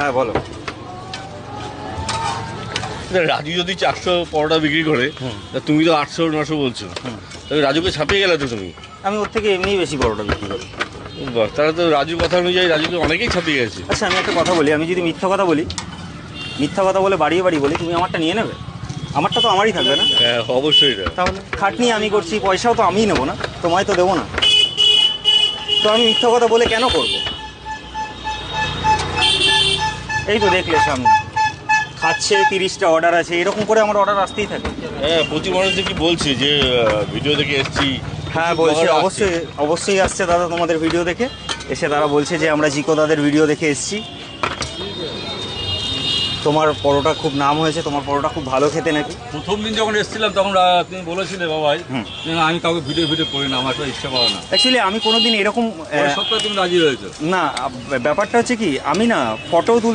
হ্যাঁ বলো। রাজু যদি চারশো পরোটা বিক্রি করে তুমি তো আটশো নশো বলছো। তবে রাজুকে ছাপিয়ে গেলে তো তুমি। আমি ওর থেকে এমনিই বেশি পরোটা বিক্রি করি। তাহলে তো রাজুর কথা অনুযায়ী রাজুকে অনেকেই ছাপিয়ে গেছে। আচ্ছা আমি একটা কথা বলি আমি যদি মিথ্যা কথা বলি মিথ্যা কথা বলে বাড়িয়ে বাড়ি বলি তুমি আমারটা নিয়ে নেবে? আমারটা তো আমারই থাকবে না? হ্যাঁ অবশ্যই তাহলে খাটনি আমি করছি পয়সাও তো আমিই নেব না তোমায় তো দেবো না। তো আমি মিথ্যা কথা বলে কেন করব? এই তো দেখলে সামনে। খাচ্ছে তিরিশটা অর্ডার আছে এরকম করে আমার অর্ডার আসতেই থাকে। হ্যাঁ প্রচুর মানুষ দেখি বলছে যে ভিডিও দেখে এসছি। হ্যাঁ বলছে অবশ্যই অবশ্যই আসছে দাদা তোমাদের ভিডিও দেখে। এসে তারা বলছে যে আমরা জিকো দাদের ভিডিও দেখে এসেছি। তোমার পরোটা খুব নাম হয়েছে তোমার পরোটা খুব ভালো খেতে নাকি? প্রথম দিন যখন এসেছিলাম তখন তুমি বলেছিলে বাবাই। আমি কাউকে ভিডিও ভিডিও করি না আমার তো ইচ্ছা করে না। অ্যাকচুয়ালি আমি কোনোদিন এরকম সপ্তাহে তুমি রাজি হয়েছো। না ব্যাপারটা হচ্ছে কি আমি না ফটো তুল